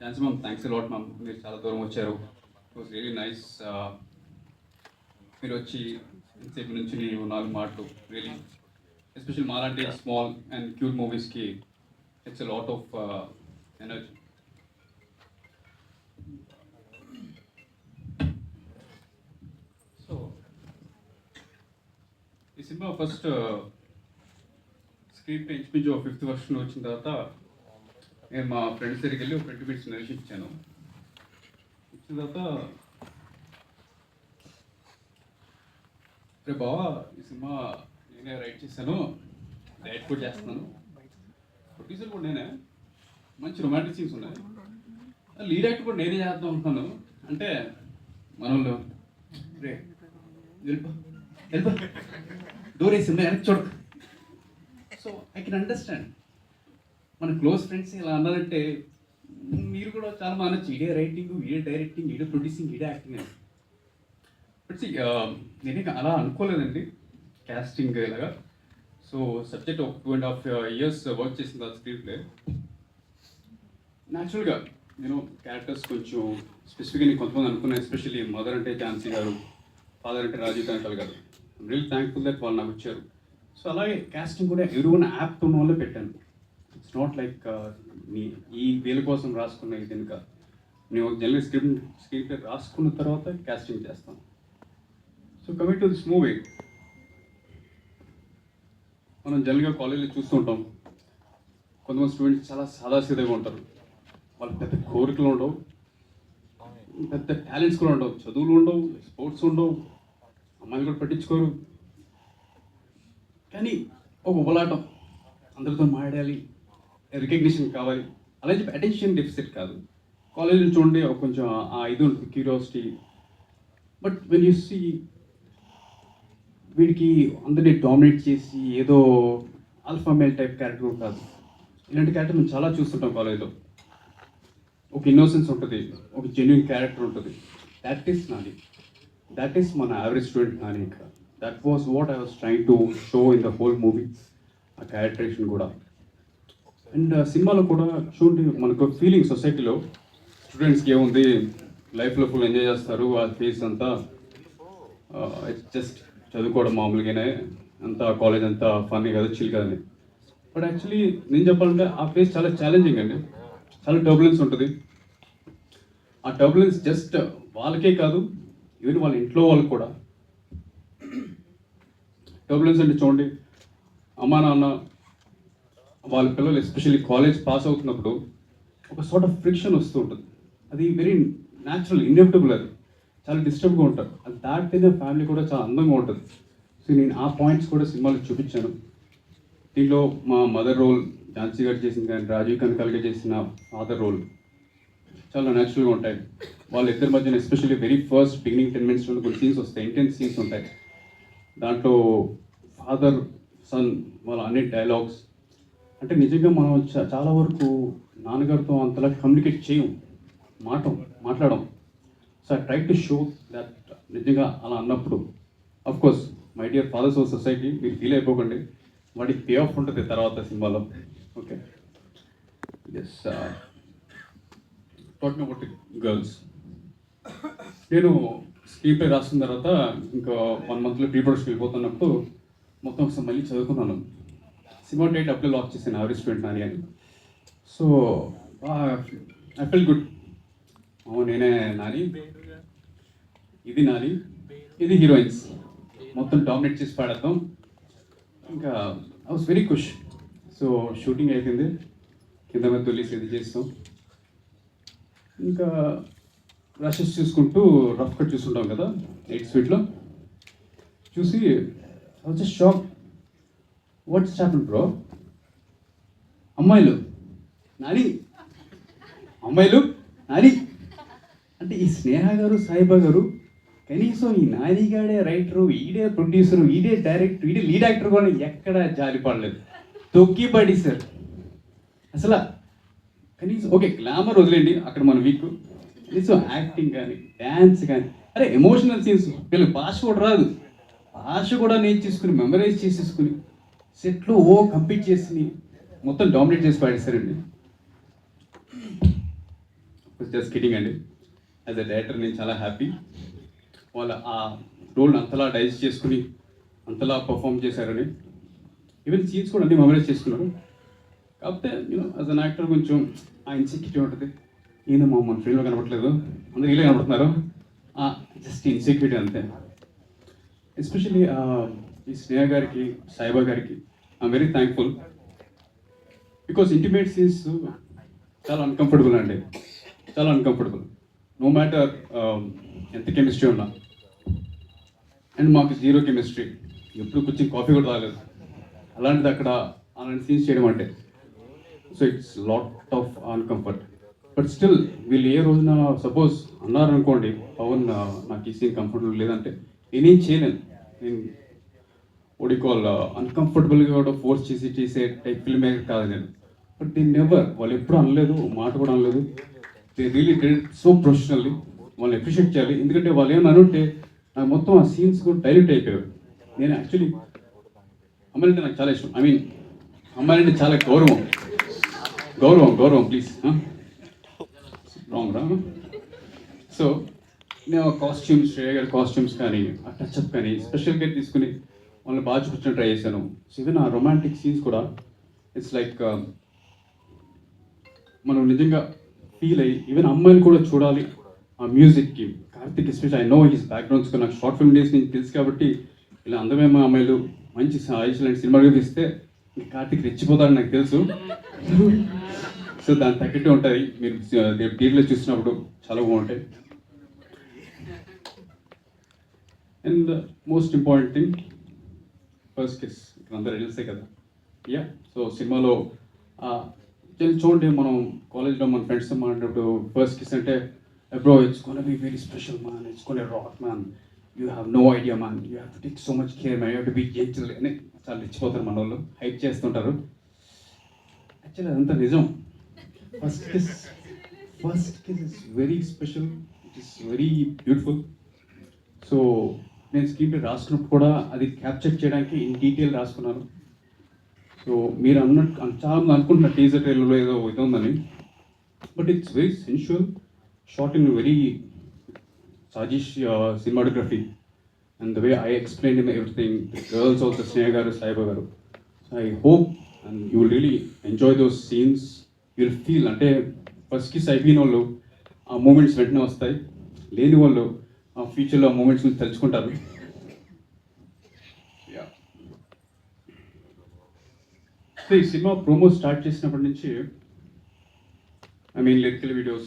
Jhansi ma'am thanks lot ma'am మీరు చాలా దూరం వచ్చారు. ఇట్ వాస్ రియలీ నైస్ మీరు వచ్చి ఇంతసేపు నుంచి నేను నాలుగు మాటలు రియలీ ఎస్పెషల్ మాలాంటి స్మాల్ అండ్ క్యూట్ మూవీస్కి it's a lot of energy so ఈ సినిమా ఫస్ట్ స్క్రీన్ పే ఇంచుమించు ఫిఫ్త్ వర్షన్ వచ్చిన తర్వాత నేను మా ఫ్రెండ్స్ దగ్గరికి వెళ్ళి ఒక ట్వంటీ మినిట్స్ నడిచి ఇచ్చాను ఇచ్చిన తర్వాత రే బావా ఈ సినిమా నేనే రైట్ చేశాను. డైరెక్ట్ కూడా చేస్తున్నాను. ప్రొడ్యూసర్ కూడా నేనే. మంచి రొమాంటిక్ సీన్స్ ఉన్నాయి. లీడ్ యాక్ట్ కూడా నేనే చేద్దాం అనుకున్నాను. అంటే మనోళ్ళు రే వెళ్ళిపో వెళ్ళిపో. డోర్ వెనక్కి చూడక సో ఐ కెన్ అండర్స్టాండ్ మన క్లోజ్ ఫ్రెండ్స్ ఇలా అన్నారంటే మీరు కూడా చాలా మానొచ్చు ఇడే రైటింగ్ ఇడే డైరెక్టింగ్ ఇడే ప్రొడ్యూసింగ్ ఇడే యాక్టింగ్ అని. బట్ నేనే అలా అనుకోలేదండి. క్యాస్టింగ్ ఇలాగా. సో సబ్జెక్ట్ ఒక two and half years work చేసిన ఆ స్క్రీన్ ప్లే న్యాచురల్గా నేను క్యారెక్టర్స్ కొంచెం స్పెసిఫిక్గా నేను కొంతమంది అనుకున్నాను ఎస్పెషల్లీ మదర్ అంటే ఝాన్సీ గారు ఫాదర్ అంటే రాజీవ్ కాంతల్ గారు. రియల్ థ్యాంక్ఫుల్ దట్ వాళ్ళు నాకు వచ్చారు సో అలాగే క్యాస్టింగ్ కూడా ఎరువున యాప్ ఉన్న వాళ్ళు పెట్టాను. నాట్ లైక్ uh, మీ ఈ వేల కోసం రాసుకున్న ఇది కనుక నేను జనరల్ స్క్రిప్ట్ స్క్రీన్ రాసుకున్న తర్వాత క్యాస్టింగ్ చేస్తాను. So coming to this movie మనం జనరల్గా కాలేజీలో చూస్తూ ఉంటాం. కొంతమంది స్టూడెంట్స్ చాలా సాదాసీదాగా ఉంటారు. వాళ్ళకి పెద్ద కోరికలు ఉండవు. పెద్ద టాలెంట్స్ కూడా ఉండవు. చదువులు ఉండవు స్పోర్ట్స్ ఉండవు. అమ్మాయిలు కూడా పట్టించుకోరు. కానీ ఒక ఉబలాటం. అందరితో మాట్లాడాలి. రికగ్నిషన్ కావాలి. అలా చెప్పి అటెన్షన్ డెఫిసిట్ కాదు. కాలేజ్ నుంచి ఒక కొంచెం ఆ ఇది ఉంటుంది curiosity but when you see వీడికి అందరినీ డామినేట్ చేసి ఏదో ఆల్ఫా మేల్ టైప్ క్యారెక్టర్ కాదు ఇలాంటి క్యారెక్టర్ మేము చాలా చూస్తుంటాం కాలేజ్లో ఒక ఇన్నోసెన్స్ ఉంటుంది ఒక జెన్యున్ క్యారెక్టర్ ఉంటుంది. That is Nani. That is మన యావరేజ్ స్టూడెంట్ నాని. ఇక్కడ that was what I was trying to show in the whole movie ఆ క్యారెక్టరేషన్ కూడా. అండ్ సినిమాలో కూడా చూడండి మనకు ఫీలింగ్ సొసైటీలో స్టూడెంట్స్కి ఏముంది లైఫ్లో ఫుల్ ఎంజాయ్ చేస్తారు ఆ ఫేస్ అంతా ఇట్స్ జస్ట్ చదువుకోవడం మామూలుగానే అంతా కాలేజ్ అంతా ఫన్నీ కదా చిల్ కదని బట్ యాక్చువల్లీ నేను చెప్పాలంటే ఆ ఫేస్ చాలా ఛాలెంజింగ్ అండి. చాలా టర్బులెన్స్ ఉంటుంది. ఆ టర్బులెన్స్ జస్ట్ వాళ్ళకే కాదు ఈవెన్ వాళ్ళ ఇంట్లో వాళ్ళకి కూడా. టర్బులెన్స్ అంటే చూడండి అమ్మా నాన్న వాళ్ళ పిల్లలు ఎస్పెషల్లీ కాలేజ్ పాస్ అవుతున్నప్పుడు ఒక సార్ట్ ఆఫ్ ఫ్రిక్షన్ వస్తూ ఉంటుంది. అది వెరీ న్యాచురల్ ఇన్ఎవిటబుల్ అది. చాలా డిస్టర్బ్గా ఉంటారు. అది దాటితేనే ఫ్యామిలీ కూడా చాలా అందంగా ఉంటుంది. సో నేను ఆ పాయింట్స్ కూడా సినిమాలో చూపించాను. దీంట్లో మా మదర్ రోల్ ఝాన్సీ గారు చేసింది కానీ రాజీవ్ కనకాల్గా చేసిన ఫాదర్ రోల్ చాలా న్యాచురల్గా ఉంటాయి. వాళ్ళిద్దరి మధ్యన especially very first beginning ten మినిట్స్లో కొన్ని సీన్స్ వస్తాయి. ఇంటెన్స్ సీన్స్ ఉంటాయి. దాంట్లో ఫాదర్ సన్ వాళ్ళ అన్ని డైలాగ్స్ అంటే నిజంగా మనం చాలా వరకు నాన్నగారితో అంతలా కమ్యూనికేట్ చేయం మాట మాట్లాడడం so I try to show that నిజంగా అలా అన్నప్పుడు of course my dear fathers of society మీరు ఫీల్ అయిపోకండి. వాడికి పే ఆఫ్ ఉంటుంది తర్వాత సినిమాలో. Okay yes talking about girls నేను స్క్రీన్ ప్లే రాసిన తర్వాత ఇంకా వన్ మంత్లో ప్రీ ప్రొడక్షన్ వెళ్ళిపోతున్నప్పుడు మొత్తం ఒకసారి మళ్ళీ చదువుకున్నాను. సినిమా డేట్ అప్లై లాక్ చేశాను ఆవరేజ్ స్టూడెంట్ నాని అని. సో ఐ ఫెల్ గుడ్ అవును నేనే నాని ఇది నాని ఇది హీరోయిన్స్ మొత్తం డామినేట్ చేసి పాడేద్దాం. ఇంకా ఐ వాస్ వెరీ ఖుష్ సో షూటింగ్ అయిపోయింది. కింద మీద తొలిసి ఇది చేస్తాం. ఇంకా రషెస్ చూసుకుంటూ రఫ్ కట్ చూస్తుంటాం కదా ఎయిట్ స్వీట్లో చూసి just shock what's happen bro అమ్మాయిలు. నాని. అమ్మాయిలు. నాని. అంటే ఈ స్నేహ గారు సాయిబా గారు కనీసం ఈ నానిగాడే రైటరు ఈడే ప్రొడ్యూసరు ఈడే డైరెక్టర్ ఈడే లీడ్ యాక్టర్ కూడా ఎక్కడ జారిపడలేదు తొక్కి పడేశారు. అసలు కనీసం ఓకే గ్లామర్ వదిలేండి అక్కడ మన వీక్ కనీసం యాక్టింగ్ కానీ డ్యాన్స్ కానీ అరే ఎమోషనల్ సీన్స్ వీళ్ళు భాష కూడా రాదు. భాష కూడా నేర్చేసుకుని మెమరైజ్ చేసేసుకుని సెట్లో ఓ కంప్లీట్ చేసి మొత్తం డామినేట్ చేసి పాడేస్తారండి జస్ట్ కిటింగ్ అండి. యాజ్ అ డైరెక్టర్ నేను చాలా హ్యాపీ వాళ్ళ ఆ రోల్ అంతలా డైజెస్ట్ చేసుకుని అంతలా పర్ఫామ్ చేశారని. ఈవెన్ సీన్స్ కూడా అన్ని మెమరైజ్ చేసుకున్నారు. కాకపోతే యూనో యాజ్ అన్ యాక్టర్ కొంచెం ఆ ఇన్సెక్యూరిటీ ఉంటుంది. నేను మా మన ఫ్రెండ్లో కనపడలేదు అందరూ వీళ్ళే కనపడుతున్నారు. జస్ట్ ఇన్సెక్యూరిటీ అంతే. ఎస్పెషల్లీ ఈ స్నేహ గారికి సాయిబా గారికి I'm very thankful because intimate scenes చాలా అన్కంఫర్టబుల్ అండి. చాలా అన్కంఫర్టబుల్ నో మ్యాటర్ ఎంత కెమిస్ట్రీ ఉన్నా. అండ్ మాకు జీరో కెమిస్ట్రీ ఎప్పుడు కూర్చొని కాఫీ కూడా తాగలేదు. అలాంటిది అక్కడ అలాంటి సీన్స్ చేయడం అంటే. So it's lot of uncomfort but still వీళ్ళు ఏ రోజున సపోజ్ అన్నారనుకోండి పవన్ నాకు ఈ సీన్ కంఫర్టబుల్ లేదంటే నేనేం చేయలేను. నేను ఓడి కాల్ అన్కంఫర్టబుల్గా కూడా ఫోర్స్ చేసి చేసే టైప్ ఫిల్మ్ మేకర్ కాదు నేను. బట్ దే నెవర్ వాళ్ళు ఎప్పుడు అనలేదు మాట కూడా అనలేదు. They really did so professionally వాళ్ళని అప్రిషియేట్ చేయాలి. ఎందుకంటే వాళ్ళు ఏమైనా అనుంటే నాకు మొత్తం ఆ సీన్స్ కూడా డైల్యూట్ అయిపోయారు. నేను యాక్చువల్లీ అమ్మాయిలంటే నాకు చాలా ఇష్టం. ఐ మీన్ అమ్మాయిలంటే చాలా గౌరవం. గౌరవం గౌరవం ప్లీజ్ రాంగ్ రా సో నేను కాస్ట్యూమ్స్ శ్రేయ గారి కాస్ట్యూమ్స్ కానీ ఆ టచ్అప్ కానీ స్పెషల్ కేర్ తీసుకుని వాళ్ళని బాగా చూపించడం ట్రై చేశాను. సో ఈవెన్ నా రొమాంటిక్ సీన్స్ కూడా ఇట్స్ లైక్ um, మనం నిజంగా ఫీల్ అయ్యి ఈవెన్ అమ్మాయిలు కూడా చూడాలి ఆ మ్యూజిక్కి Karthik especial I know his backgrounds నాకు షార్ట్ ఫిల్మ్ డేస్ నేను తెలుసు కాబట్టి ఇలా అందమేమో అమ్మాయిలు మంచి సాయిష్ సినిమాలు తీస్తే కార్తిక్ రెచ్చిపోతాడని నాకు తెలుసు. సో దాని తగ్గట్టు ఉంటుంది మీరు థియేటర్లో చూసినప్పుడు చాలా బాగుంటాయి. And most important thing first kiss ఇక్కడ అందరూ తెలిసే కదా? యా సో సినిమాలో జల్ చూడండి మనం కాలేజ్లో మన ఫ్రెండ్స్తో మాట్లాడేటప్పుడు ఫస్ట్ కిస్ అంటే bro it's gonna be very special man it's rock man you have no idea man you have to take so much care man you have to be gentle అని చాలా ఇచ్చిపోతారు మన వాళ్ళు హైప్ చేస్తుంటారు. Actually అదంతా నిజం. First kiss first kiss is very special it is very beautiful so నేను screenplay రాసుకున్నప్పుడు కూడా అది క్యాప్చర్ చేయడానికి ఇన్ డీటెయిల్ రాసుకున్నాను. సో మీరు అన్నట్టు చాలా మంది అనుకుంటున్నారు టీజర్ ట్రైలర్లో ఏదో ఇది ఉందని. But it's very sensual shot in very సాజిష్ cinematography. And the way I explain in everything girls girls also Sneha గారు సాయిబా గారు. I hope and you will really enjoy those scenes. You will feel అంటే first kiss వాళ్ళు ఆ moments వెంటనే వస్తాయి. లేని వాళ్ళు ఫ్యూచర్లో ఆ మూమెంట్స్ని తలుచుకుంటారు Yeah. సో ఈ సినిమా ప్రోమో స్టార్ట్ చేసినప్పటి నుంచి ఐ మీన్ లిరికల్ వీడియోస్